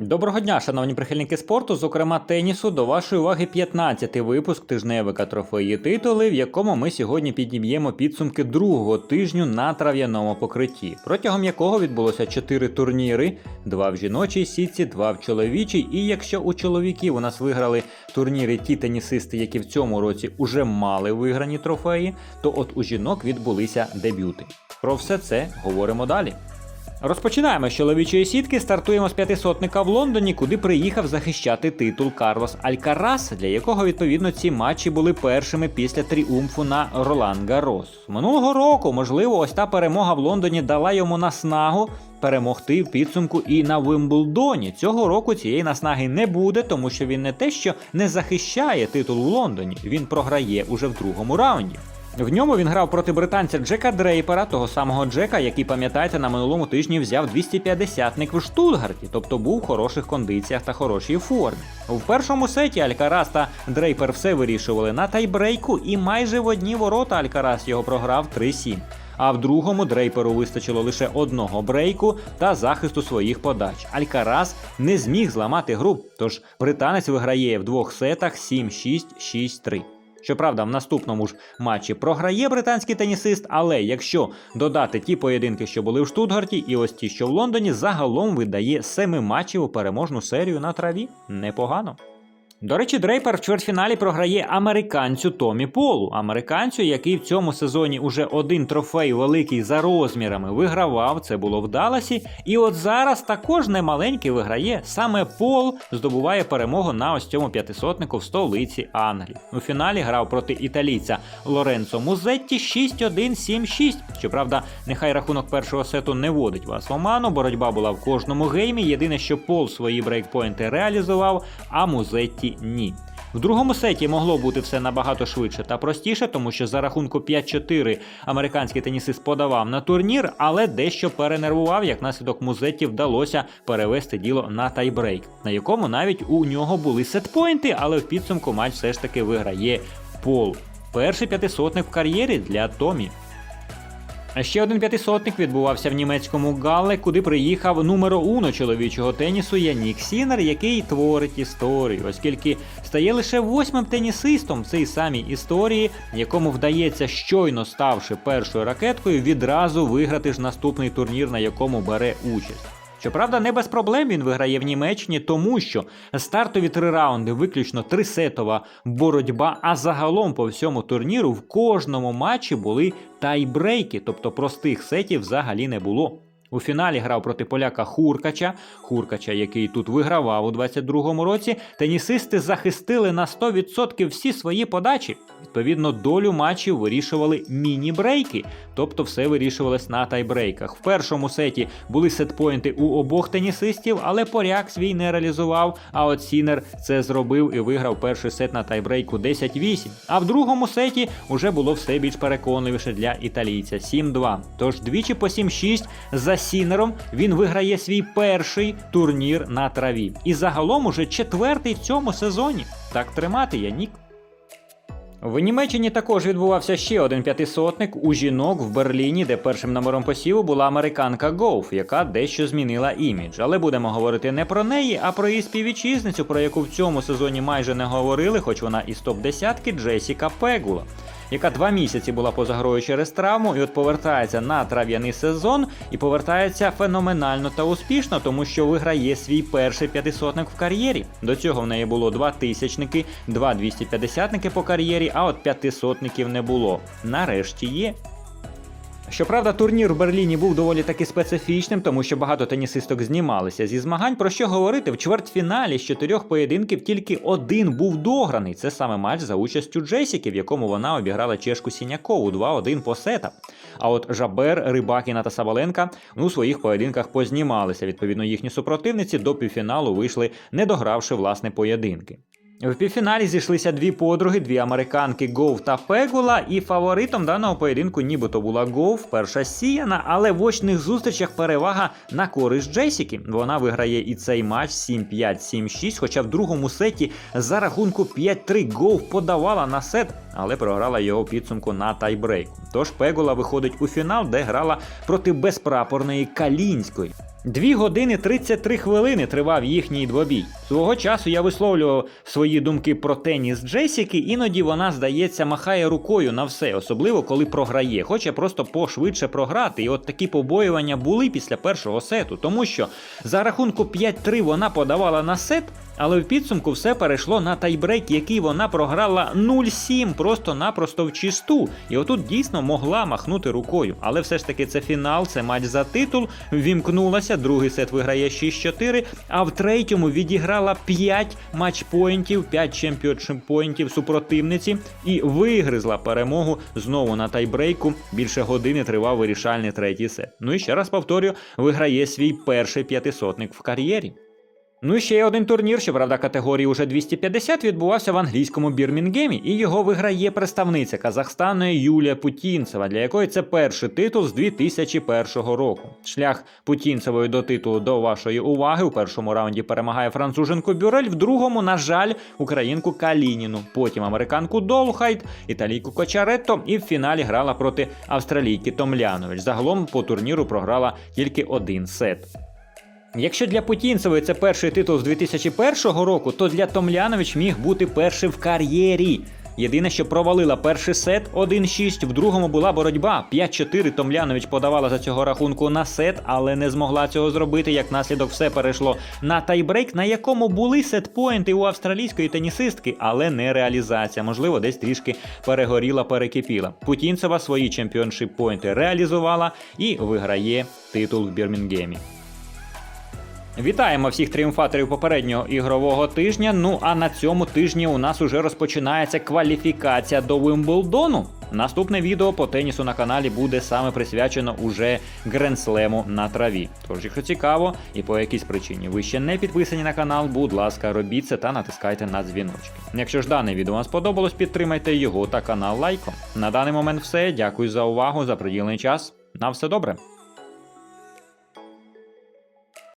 Доброго дня, шановні прихильники спорту, зокрема тенісу. До вашої уваги 15-й випуск тижневика трофеї титули, в якому ми сьогодні підіб'ємо підсумки другого тижню на трав'яному покритті, протягом якого відбулося 4 турніри: два в жіночій сітці, два в чоловічій. І якщо у чоловіків у нас виграли турніри ті тенісисти, які в цьому році уже мали виграні трофеї, то от у жінок відбулися дебюти. Про все це говоримо далі. Розпочинаємо з чоловічої сітки. Стартуємо з п'ятисотника в Лондоні, куди приїхав захищати титул Карлос Алькарас, для якого відповідно ці матчі були першими після тріумфу на Ролан Гарос. Минулого року, можливо, ось та перемога в Лондоні дала йому наснагу перемогти в підсумку і на Вимблдоні. Цього року цієї наснаги не буде, тому що він не те, що не захищає титул у Лондоні, він програє уже в другому раунді. В ньому він грав проти британця Джека Дрейпера, того самого Джека, який, пам'ятаєте, на минулому тижні взяв 250-ник в Штутгарті, тобто був в хороших кондиціях та хорошій формі. У першому сеті Алькарас та Дрейпер все вирішували на тайбрейку, і майже в одні ворота Алькарас його програв 3-7. А в другому Дрейперу вистачило лише одного брейку та захисту своїх подач. Алькарас не зміг зламати гру, тож британець виграє в двох сетах 7-6, 6-3. Щоправда, в наступному ж матчі програє британський тенісист, але якщо додати ті поєдинки, що були в Штутгарті, і ось ті, що в Лондоні, загалом видає семи матчів у переможну серію на траві. Непогано. До речі, Дрейпер в чвертьфіналі програє американцю Томі Полу, американцю, який в цьому сезоні уже один трофей великий за розмірами вигравав. Це було в Даласі. І от зараз також немаленький виграє. Саме Пол здобуває перемогу на ось цьому п'ятисотнику в столиці Англії. У фіналі грав проти італійця Лоренцо Музетті 6-1-7-6. Щоправда, нехай рахунок першого сету не водить вас в оману. Боротьба була в кожному геймі. Єдине, що Пол свої брейкпойнти реалізував, а Музетті ні. В другому сеті могло бути все набагато швидше та простіше, тому що за рахунку 5-4 американський тенісист подавав на турнір, але дещо перенервував, як наслідок Музетті вдалося перевести діло на тайбрейк, на якому навіть у нього були сетпойнти, але в підсумку матч все ж таки виграє Пол. Перший п'ятисотник в кар'єрі для Томі. Ще один п'ятисотник відбувався в німецькому Галле, куди приїхав номеро уно чоловічого тенісу Янік Сінер, який творить історію, оскільки стає лише восьмим тенісистом в цій самій історії, якому вдається, щойно ставши першою ракеткою, відразу виграти ж наступний турнір, на якому бере участь. Щоправда, не без проблем він виграє в Німеччині, тому що стартові три раунди виключно трисетова боротьба, а загалом по всьому турніру в кожному матчі були тайбрейки, тобто простих сетів взагалі не було. У фіналі грав проти поляка Хуркача, Хуркача, який тут вигравав у 22-му році. Тенісисти захистили на 100% всі свої подачі. Відповідно, долю матчів вирішували міні-брейки, тобто все вирішувалось на тайбрейках. В першому сеті були сетпойнти у обох тенісистів, але поряк свій не реалізував. А от Сінер це зробив і виграв перший сет на тайбрейку 10-8. А в другому сеті вже було все більш переконливіше для італійця 7-2. Тож двічі по 7-6 за Сінером він виграє свій перший турнір на траві. І загалом уже четвертий в цьому сезоні. Так тримати, Янік. В Німеччині також відбувався ще один п'ятисотник у жінок в Берліні, де першим номером посіву була американка Гоуф, яка дещо змінила імідж. Але будемо говорити не про неї, а про її співвітчизницю, про яку в цьому сезоні майже не говорили, хоч вона із топ-десятки Джесіка Пегула. Яка два місяці була поза грою через травму, і от повертається на трав'яний сезон і повертається феноменально та успішно, тому що виграє свій перший п'ятисотник в кар'єрі. До цього в неї було два тисячники, два двісті п'ятдесятники по кар'єрі, а от п'ятисотників не було. Нарешті є. Щоправда, турнір в Берліні був доволі таки специфічним, тому що багато тенісисток знімалися зі змагань. Про що говорити? В чвертьфіналі з чотирьох поєдинків тільки один був дограний. Це саме матч за участю Джесіки, в якому вона обіграла чешку Сінякову 2-1 по сетам. А от Жабер, Рибакіна та Сабаленка ну, у своїх поєдинках познімалися. Відповідно, їхні супротивниці до півфіналу вийшли, не догравши власне поєдинки. В півфіналі зійшлися дві подруги, дві американки Гов та Пегула, і фаворитом даного поєдинку нібито була Гов, перша сіяна, але в очних зустрічах перевага на користь Джесіки. Вона виграє і цей матч 7-5, 7-6, хоча в другому сеті за рахунку 5-3 Гов подавала на сет, але програла його підсумку на тайбрейку. Тож Пегула виходить у фінал, де грала проти безпрапорної Калінської. Дві години 33 хвилини тривав їхній двобій. Свого часу я висловлював свої думки про теніс Джесіки, іноді вона, здається, махає рукою на все, особливо коли програє. Хоче просто пошвидше програти. І от такі побоювання були після першого сету, тому що за рахунку 5-3 вона подавала на сет. Але в підсумку все перейшло на тайбрейк, який вона програла 0-7, просто-напросто в чисту. І отут дійсно могла махнути рукою. Але все ж таки це фінал, це матч за титул. Вімкнулася, другий сет виграє 6-4, а в третьому відіграла 5 матчпоінтів, 5 чемпіоншип-поінтів супротивниці і вигризла перемогу знову на тайбрейку. Більше години тривав вирішальний третій сет. Ну і ще раз повторю, виграє свій перший п'ятисотник в кар'єрі. Ну і ще один турнір, щоправда, категорії уже 250 відбувався в англійському Бірмінгемі, і його виграє представниця Казахстану Юлія Путінцева, для якої це перший титул з 2001 року. Шлях Путінцевої до титулу до вашої уваги у першому раунді перемагає француженку Бюрель, в другому, на жаль, українку Калініну, потім американку Долхайт, італійку Кочаретто, і в фіналі грала проти австралійки Томлянович. Загалом по турніру програла тільки один сет. Якщо для Путінцевої це перший титул з 2001 року, то для Томлянович міг бути перший в кар'єрі. Єдине, що провалила перший сет 1-6, в другому була боротьба. 5-4 Томлянович подавала за цього рахунку на сет, але не змогла цього зробити. Як наслідок, все перейшло на тайбрейк, на якому були сетпоінти у австралійської тенісистки, але не реалізація. Можливо, десь трішки перегоріла, перекипіла. Путінцева свої чемпіоншип поінти реалізувала і виграє титул в Бірмінгемі. Вітаємо всіх тріумфаторів попереднього ігрового тижня. Ну а на цьому тижні у нас уже розпочинається кваліфікація до Вимблдону. Наступне відео по тенісу на каналі буде саме присвячено уже гренслему на траві. Тож, якщо цікаво і по якійсь причині ви ще не підписані на канал, будь ласка, робіть це та натискайте на дзвіночки. Якщо ж дане відео вам сподобалось, підтримайте його та канал лайком. На даний момент все. Дякую за увагу, за приділений час. На все добре.